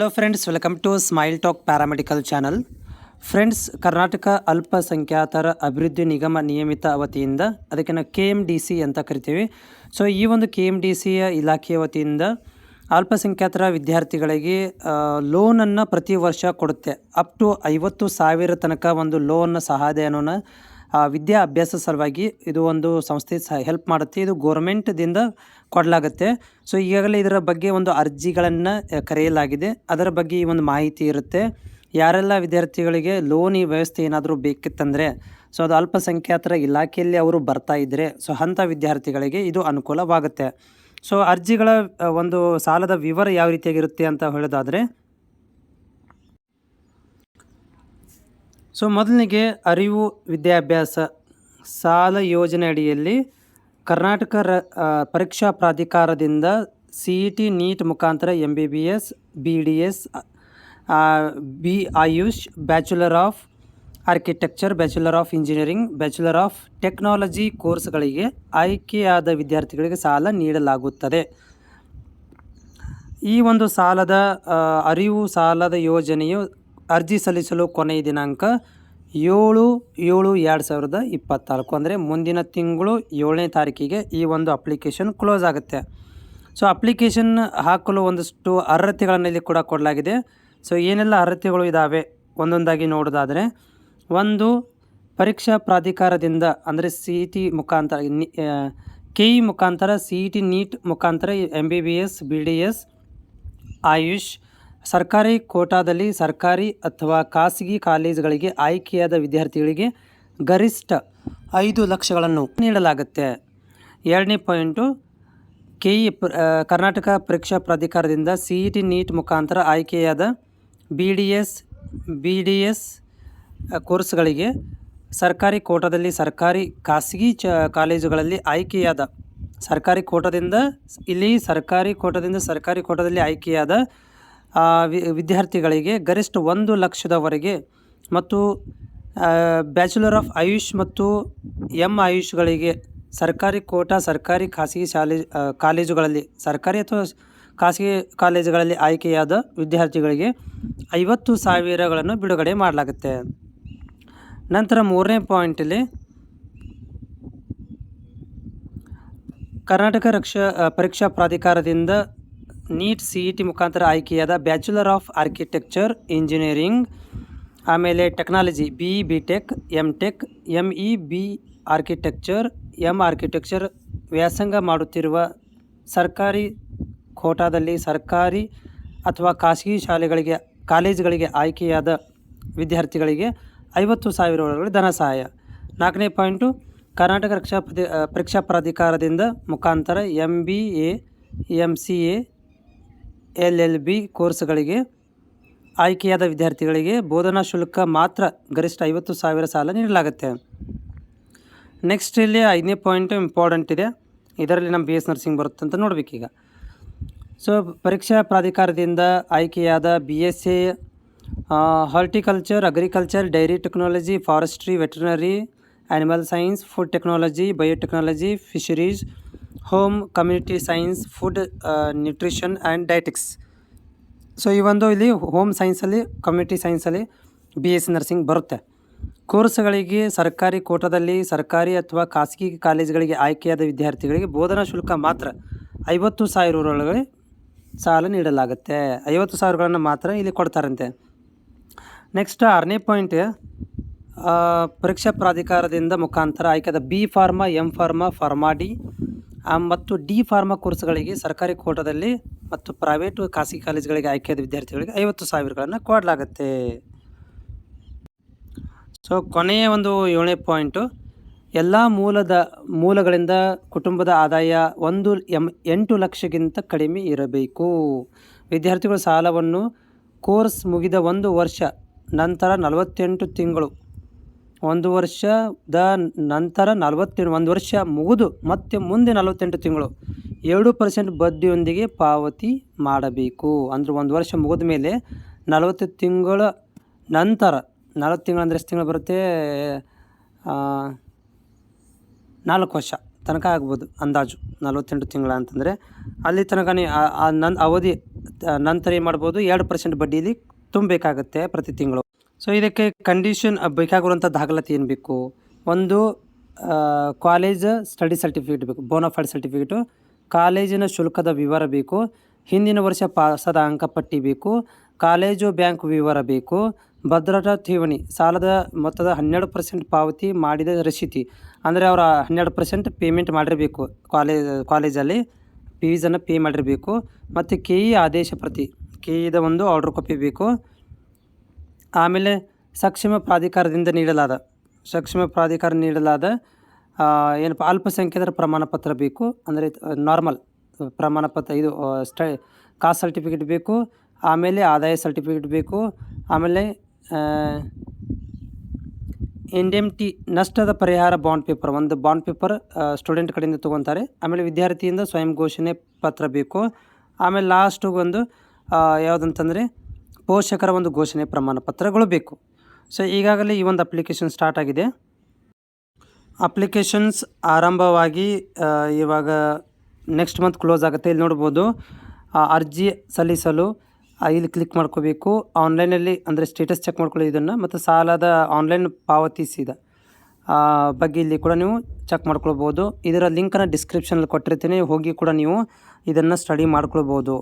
Hello friends welcome to smile talk paramedical channel friends Karnataka ಅಲ್ಪಸಂಖ್ಯಾತರ ಅಭಿವೃದ್ಧಿ ನಿಗಮ ನಿಯಮಿತ ವತಿಯಿಂದ ಅದಕ್ಕೆ ನಾವು ಕೆ ಎಂ ಡಿ ಸಿ ಅಂತ ಕರಿತೀವಿ. ಸೊ ಈ ಒಂದು ಕೆ ಎಂ ಡಿ ಸಿಯ ಇಲಾಖೆಯ ವತಿಯಿಂದ ಅಲ್ಪಸಂಖ್ಯಾತರ ವಿದ್ಯಾರ್ಥಿಗಳಿಗೆ ಲೋನನ್ನು ಪ್ರತಿ ವರ್ಷ ಕೊಡುತ್ತೆ. ಅಪ್ ಟು ಐವತ್ತು ಸಾವಿರ ತನಕ ಒಂದು ಲೋನ್ ಸಹಾಯಧನವನ್ನು ಆ, ವಿದ್ಯಾ ಅಭ್ಯಾಸ ಸಲುವಾಗಿ ಇದು ಒಂದು ಸಂಸ್ಥೆ ಸಹ ಹೆಲ್ಪ್ ಮಾಡುತ್ತೆ. ಇದು ಗೋರ್ಮೆಂಟ್ದಿಂದ ಕೊಡಲಾಗುತ್ತೆ. ಸೊ ಈಗಾಗಲೇ ಇದರ ಬಗ್ಗೆ ಒಂದು ಅರ್ಜಿಗಳನ್ನು ಕರೆಯಲಾಗಿದೆ. ಅದರ ಬಗ್ಗೆ ಈ ಒಂದು ಮಾಹಿತಿ ಇರುತ್ತೆ. ಯಾರೆಲ್ಲ ವಿದ್ಯಾರ್ಥಿಗಳಿಗೆ ಲೋನ್ ಈ ವ್ಯವಸ್ಥೆ ಏನಾದರೂ ಬೇಕಿತ್ತಂದರೆ ಸೊ ಅದು ಅಲ್ಪಸಂಖ್ಯಾತರ ಇಲಾಖೆಯಲ್ಲಿ ಅವರು ಬರ್ತಾ ಇದ್ದರೆ ಸೊ ಅಂಥ ವಿದ್ಯಾರ್ಥಿಗಳಿಗೆ ಇದು ಅನುಕೂಲವಾಗುತ್ತೆ. ಸೊ ಅರ್ಜಿಗಳ ಒಂದು ಸಾಲದ ವಿವರ ಯಾವ ರೀತಿಯಾಗಿರುತ್ತೆ ಅಂತ ಹೇಳೋದಾದರೆ ಸೊ ಮೊದಲಿಗೆ ಅರಿವು ವಿದ್ಯಾಭ್ಯಾಸ ಸಾಲ ಯೋಜನೆ ಅಡಿಯಲ್ಲಿ ಕರ್ನಾಟಕ ರ ಪರೀಕ್ಷಾ ಪ್ರಾಧಿಕಾರದಿಂದ ಸಿ ಇ ಟಿ ನೀಟ್ ಮುಖಾಂತರ M B B S B D S B AYUSH, bachelor of architecture, bachelor of engineering, bachelor of technology ಕೋರ್ಸ್ಗಳಿಗೆ ಆಯ್ಕೆಯಾದ ವಿದ್ಯಾರ್ಥಿಗಳಿಗೆ ಸಾಲ ನೀಡಲಾಗುತ್ತದೆ. ಈ ಒಂದು ಸಾಲದ ಅರಿವು ಸಾಲದ ಯೋಜನೆಯು ಅರ್ಜಿ ಸಲ್ಲಿಸಲು ಕೊನೆಯ ದಿನಾಂಕ ಏಳು ಏಳು ಎರಡು ಸಾವಿರದ ಇಪ್ಪತ್ತ್ನಾಲ್ಕು ಅಂದರೆ ಮುಂದಿನ ತಿಂಗಳು ಏಳನೇ ತಾರೀಕಿಗೆ ಈ ಒಂದು ಅಪ್ಲಿಕೇಶನ್ ಕ್ಲೋಸ್ ಆಗುತ್ತೆ. ಸೊ, ಅಪ್ಲಿಕೇಶನ್ ಹಾಕಲು ಒಂದಷ್ಟು ಅರ್ಹತೆಗಳನ್ನು ಇಲ್ಲಿ ಕೂಡ ಕೊಡಲಾಗಿದೆ. ಸೊ, ಏನೆಲ್ಲ ಅರ್ಹತೆಗಳು ಇದ್ದಾವೆ ಒಂದೊಂದಾಗಿ ನೋಡೋದಾದರೆ, ಒಂದು, ಪರೀಕ್ಷಾ ಪ್ರಾಧಿಕಾರದಿಂದ ಅಂದರೆ ಸಿ ಇ ಟಿ ಮುಖಾಂತರ ಕೆ ಇ ಮುಖಾಂತರ ಸಿ ಇ ಟಿ ನೀಟ್ ಮುಖಾಂತರ M B B S B D S AYUSH ಸರ್ಕಾರಿ ಕೋಟಾದಲ್ಲಿ ಸರ್ಕಾರಿ ಅಥವಾ ಖಾಸಗಿ ಕಾಲೇಜುಗಳಿಗೆ ಆಯ್ಕೆಯಾದ ವಿದ್ಯಾರ್ಥಿಗಳಿಗೆ ಗರಿಷ್ಠ ಐದು ಲಕ್ಷಗಳನ್ನು ನೀಡಲಾಗುತ್ತೆ. ಎರಡನೇ ಪಾಯಿಂಟು, ಕೆ ಇ ಕರ್ನಾಟಕ ಪರೀಕ್ಷಾ ಪ್ರಾಧಿಕಾರದಿಂದ ಸಿ ಇ ಟಿ ನೀಟ್ ಮುಖಾಂತರ ಆಯ್ಕೆಯಾದ B D S B D S ಕೋರ್ಸ್ಗಳಿಗೆ ಸರ್ಕಾರಿ ಕೋಟಾದಲ್ಲಿ ಸರ್ಕಾರಿ ಖಾಸಗಿ ಚ, ಕಾಲೇಜುಗಳಲ್ಲಿ ಆಯ್ಕೆಯಾದ ಸರ್ಕಾರಿ ಕೋಟಾದಿಂದ, ಇಲ್ಲಿ ಸರ್ಕಾರಿ ಕೋಟಾದಿಂದ ಸರ್ಕಾರಿ ಕೋಟಾದಲ್ಲಿ ಆಯ್ಕೆಯಾದ ವಿದ್ಯಾರ್ಥಿಗಳಿಗೆ ಗರಿಷ್ಠ ಒಂದು ಲಕ್ಷದವರೆಗೆ ಮತ್ತು ಬ್ಯಾಚುಲರ್ ಆಫ್ ಆಯುಷ್ ಮತ್ತು ಎಂ ಆಯುಷ್ಗಳಿಗೆ ಸರ್ಕಾರಿ ಕೋಟಾ, ಸರ್ಕಾರಿ ಖಾಸಗಿ ಶಾಲೆ ಕಾಲೇಜುಗಳಲ್ಲಿ, ಸರ್ಕಾರಿ ಅಥವಾ ಖಾಸಗಿ ಕಾಲೇಜುಗಳಲ್ಲಿ ಆಯ್ಕೆಯಾದ ವಿದ್ಯಾರ್ಥಿಗಳಿಗೆ ಐವತ್ತು ಸಾವಿರಗಳನ್ನು ಬಿಡುಗಡೆ ಮಾಡಲಾಗುತ್ತೆ. ನಂತರ ಮೂರನೇ ಪಾಯಿಂಟಲ್ಲಿ, ಕರ್ನಾಟಕ ರಕ್ಷಾ ಪರೀಕ್ಷಾ ಪ್ರಾಧಿಕಾರದಿಂದ ನೀಟ್ ಸಿ ಇ ಟಿ ಮುಖಾಂತರ ಆಯ್ಕೆಯಾದ ಬ್ಯಾಚುಲರ್ ಆಫ್ ಆರ್ಕಿಟೆಕ್ಚರ್ ಇಂಜಿನಿಯರಿಂಗ್, ಆಮೇಲೆ technology, B E, B tech M tech M E, B architecture M architecture ವ್ಯಾಸಂಗ ಮಾಡುತ್ತಿರುವ ಸರ್ಕಾರಿ ಕೋಟಾದಲ್ಲಿ ಸರ್ಕಾರಿ ಅಥವಾ ಖಾಸಗಿ ಶಾಲೆಗಳಿಗೆ, ಕಾಲೇಜುಗಳಿಗೆ ಆಯ್ಕೆಯಾದ ವಿದ್ಯಾರ್ಥಿಗಳಿಗೆ ಐವತ್ತು ಸಾವಿರ ಒಳಗಡೆ ಧನ ಸಹಾಯ. ನಾಲ್ಕನೇ ಪಾಯಿಂಟು, ಕರ್ನಾಟಕ ರಕ್ಷಾ ಪರೀಕ್ಷಾ ಪ್ರಾಧಿಕಾರದಿಂದ ಮುಖಾಂತರ M B A M C A L L B ಕೋರ್ಸ್ಗಳಿಗೆ ಆಯ್ಕೆಯಾದ ವಿದ್ಯಾರ್ಥಿಗಳಿಗೆ ಬೋಧನಾ ಶುಲ್ಕ ಮಾತ್ರ ಗರಿಷ್ಠ ಐವತ್ತು ಸಾವಿರ ಸಾಲ ನೀಡಲಾಗುತ್ತೆ. ನೆಕ್ಸ್ಟ್ ಇಲ್ಲಿ ಐದನೇ ಪಾಯಿಂಟು ಇಂಪಾರ್ಟೆಂಟ್ ಇದೆ. ಇದರಲ್ಲಿ ನಮ್ಮ ಬಿ ಎಸ್ ನರ್ಸಿಂಗ್ ಬರುತ್ತೆ ಅಂತ ನೋಡಬೇಕೀಗ ಸೊ, ಪರೀಕ್ಷಾ ಪ್ರಾಧಿಕಾರದಿಂದ ಆಯ್ಕೆಯಾದ B S A horticulture, agriculture, dairy technology, forestry, veterinary animal science, food technology, biotechnology, fisheries home community science food nutrition and dietetics so ಈ ಒಂದು ಇಲ್ಲಿ ಹೋಮ್ ಸೈನ್ಸಲ್ಲಿ ಕಮ್ಯುನಿಟಿ ಸೈನ್ಸಲ್ಲಿ ಬಿ ಎಸ್ ಸಿ ನರ್ಸಿಂಗ್ ಬರುತ್ತೆ. ಕೋರ್ಸ್ಗಳಿಗೆ ಸರ್ಕಾರಿ ಕೋಟಾದಲ್ಲಿ ಸರ್ಕಾರಿ ಅಥವಾ ಖಾಸಗಿ ಕಾಲೇಜುಗಳಿಗೆ ಆಯ್ಕೆಯಾದ ವಿದ್ಯಾರ್ಥಿಗಳಿಗೆ ಬೋಧನಾ ಶುಲ್ಕ ಮಾತ್ರ ಐವತ್ತು ಸಾವಿರಗಳೊಳಗೆ ಸಾಲ ನೀಡಲಾಗುತ್ತೆ. ಐವತ್ತು ಸಾವಿರಗಳನ್ನು ಮಾತ್ರ ಇಲ್ಲಿ ಕೊಡ್ತಾರಂತೆ. ನೆಕ್ಸ್ಟ್ ಆರನೇ ಪಾಯಿಂಟ್ ಪರೀಕ್ಷಾ ಪ್ರಾಧಿಕಾರದಿಂದ ಮುಖಾಂತರ ಆಯ್ಕೆಯಾದ B pharma M pharma pharma D ಆ, ಮತ್ತು ಡಿ ಫಾರ್ಮಾ ಕೋರ್ಸ್ಗಳಿಗೆ ಸರ್ಕಾರಿ ಕೋಟಾದಲ್ಲಿ ಮತ್ತು ಪ್ರೈವೇಟು ಖಾಸಗಿ ಕಾಲೇಜುಗಳಿಗೆ ಆಯ್ಕೆಯಾದ ವಿದ್ಯಾರ್ಥಿಗಳಿಗೆ ಐವತ್ತು ಸಾವಿರಗಳನ್ನು ಕೊಡಲಾಗುತ್ತೆ. ಸೊ, ಕೊನೆಯ ಒಂದು ಏಳನೇ ಪಾಯಿಂಟು, ಎಲ್ಲ ಮೂಲದ, ಮೂಲಗಳಿಂದ ಕುಟುಂಬದ ಆದಾಯ ಒಂದು ಎಂ, ಎಂಟು ಲಕ್ಷಕ್ಕಿಂತ ಕಡಿಮೆ ಇರಬೇಕು. ವಿದ್ಯಾರ್ಥಿಗಳು ಸಾಲವನ್ನು ಕೋರ್ಸ್ ಮುಗಿದ ಒಂದು ವರ್ಷ, ನಂತರ ನಲವತ್ತೆಂಟು ತಿಂಗಳು ಒಂದು ವರ್ಷದ ನಂತರ ನಲವತ್ತೆಂಟು, ಒಂದು ವರ್ಷ ಮುಗಿದು ಮತ್ತೆ ಮುಂದೆ ನಲವತ್ತೆಂಟು ತಿಂಗಳು. ಎರಡು ಪರ್ಸೆಂಟ್ ಬಡ್ಡಿಯೊಂದಿಗೆ ಪಾವತಿ ಮಾಡಬೇಕು. ಅಂದರೆ ಒಂದು ವರ್ಷ ಮುಗಿದ ಮೇಲೆ ನಲವತ್ತು ತಿಂಗಳ ನಂತರ, ನಲವತ್ತು ತಿಂಗಳು ಅಂದರೆ ಎಷ್ಟು ತಿಂಗಳು ಬರುತ್ತೆ? ನಾಲ್ಕು ವರ್ಷ ತನಕ ಆಗ್ಬೋದು ಅಂದಾಜು, ನಲವತ್ತೆಂಟು ತಿಂಗಳ ಅಂತಂದರೆ. ಅಲ್ಲಿ ತನಕ ನೀ, ಆ- ಆ ನನ್ನ ಅವಧಿ ನಂತರ ಏನು ಮಾಡ್ಬೋದು? ಎರಡು ಪರ್ಸೆಂಟ್ ಬಡ್ಡಿಯಲ್ಲಿ ತುಂಬಬೇಕಾಗತ್ತೆ ಪ್ರತಿ ತಿಂಗಳು. ಸೊ ಇದಕ್ಕೆ ಕಂಡೀಷನ್ ಬೇಕಾಗಿರುವಂಥ ದಾಖಲಾತಿ ಏನು ಬೇಕು? ಒಂದು ಕಾಲೇಜ್ ಸ್ಟಡಿ ಸರ್ಟಿಫಿಕೇಟ್ ಬೇಕು ಬೋನಫೈಡ್ ಸರ್ಟಿಫಿಕೇಟು ಕಾಲೇಜಿನ ಶುಲ್ಕದ ವಿವರ ಬೇಕು, ಹಿಂದಿನ ವರ್ಷ ಪಾಸಾದ ಅಂಕಪಟ್ಟಿ ಬೇಕು, ಕಾಲೇಜು ಬ್ಯಾಂಕ್ ವಿವರ ಬೇಕು, ಭದ್ರತಾ ಠೇವಣಿ, ಸಾಲದ ಮೊತ್ತದ ಹನ್ನೆರಡು ಪರ್ಸೆಂಟ್ ಪಾವತಿ ಮಾಡಿದ ರಸೀತಿ ಅಂದರೆ ಅವರ ಹನ್ನೆರಡು ಪರ್ಸೆಂಟ್ ಪೇಮೆಂಟ್ ಮಾಡಿರಬೇಕು ಕಾಲೇಜ್ ಕಾಲೇಜಲ್ಲಿ ಫೀಸನ್ನು ಪೇ ಮಾಡಿರಬೇಕು, ಮತ್ತು ಕೆ ಇ ಆದೇಶ ಪ್ರತಿ ಕೆ ಇದ ಒಂದು ಆರ್ಡ್ರ್ ಕಾಪಿ ಬೇಕು. ಆಮೇಲೆ ಸಕ್ಷಮ ಪ್ರಾಧಿಕಾರದಿಂದ ನೀಡಲಾದ, ಸಕ್ಷಮ ಪ್ರಾಧಿಕಾರ ನೀಡಲಾದ ಏನಪ್ಪ, ಅಲ್ಪಸಂಖ್ಯಾತರ ಪ್ರಮಾಣ ಪತ್ರ ಬೇಕು, ಅಂದರೆ ನಾರ್ಮಲ್ ಪ್ರಮಾಣ ಪತ್ರ, ಇದು ಸ್ಟ, ಕಾಸ್ಟ್ ಸರ್ಟಿಫಿಕೇಟ್ ಬೇಕು, ಆಮೇಲೆ ಆದಾಯ ಸರ್ಟಿಫಿಕೇಟ್ ಬೇಕು, ಆಮೇಲೆ ಎನ್ ಡಿ ಎಂ ಟಿ ನಷ್ಟದ ಪರಿಹಾರ ಬಾಂಡ್ ಪೇಪರ್, ಒಂದು ಬಾಂಡ್ ಪೇಪರ್ ಸ್ಟೂಡೆಂಟ್ ಕಡೆಯಿಂದ ತೊಗೊತಾರೆ, ಆಮೇಲೆ ವಿದ್ಯಾರ್ಥಿಯಿಂದ ಸ್ವಯಂ ಘೋಷಣೆ ಪತ್ರ ಬೇಕು, ಆಮೇಲೆ ಲಾಸ್ಟಿಗೆ ಒಂದು ಯಾವುದಂತಂದರೆ ಪೋಷಕರ ಒಂದು ಘೋಷಣೆ ಪ್ರಮಾಣ ಪತ್ರಗಳು ಬೇಕು. ಸೊ ಈಗಾಗಲೇ ಈ ಒಂದು ಅಪ್ಲಿಕೇಶನ್ ಸ್ಟಾರ್ಟ್ ಆಗಿದೆ. ಅಪ್ಲಿಕೇಶನ್ಸ್ ಆರಂಭವಾಗಿ ಇವಾಗ ನೆಕ್ಸ್ಟ್ ಮಂತ್ ಕ್ಲೋಸ್ ಆಗುತ್ತೆ. ಇಲ್ಲಿ ನೋಡ್ಬೋದು ಅರ್ಜಿ ಸಲ್ಲಿಸಲು ಇಲ್ಲಿ ಕ್ಲಿಕ್ ಮಾಡ್ಕೋಬೇಕು. ಆನ್ಲೈನಲ್ಲಿ ಅಂದರೆ ಸ್ಟೇಟಸ್ ಚೆಕ್ ಮಾಡ್ಕೊಳ್ಳಿ ಇದನ್ನು ಮತ್ತು ಸಾಲದ ಆನ್ಲೈನ್ ಪಾವತಿಸಿದ ಬಗ್ಗೆ ಇಲ್ಲಿ ಕೂಡ ನೀವು ಚೆಕ್ ಮಾಡ್ಕೊಳ್ಬೋದು. ಇದರ ಲಿಂಕನ್ನು ಡಿಸ್ಕ್ರಿಪ್ಷನಲ್ಲಿ ಕೊಟ್ಟಿರ್ತೀನಿ. ಹೋಗಿ ಕೂಡ ನೀವು ಇದನ್ನು ಸ್ಟಡಿ ಮಾಡ್ಕೊಳ್ಬೋದು.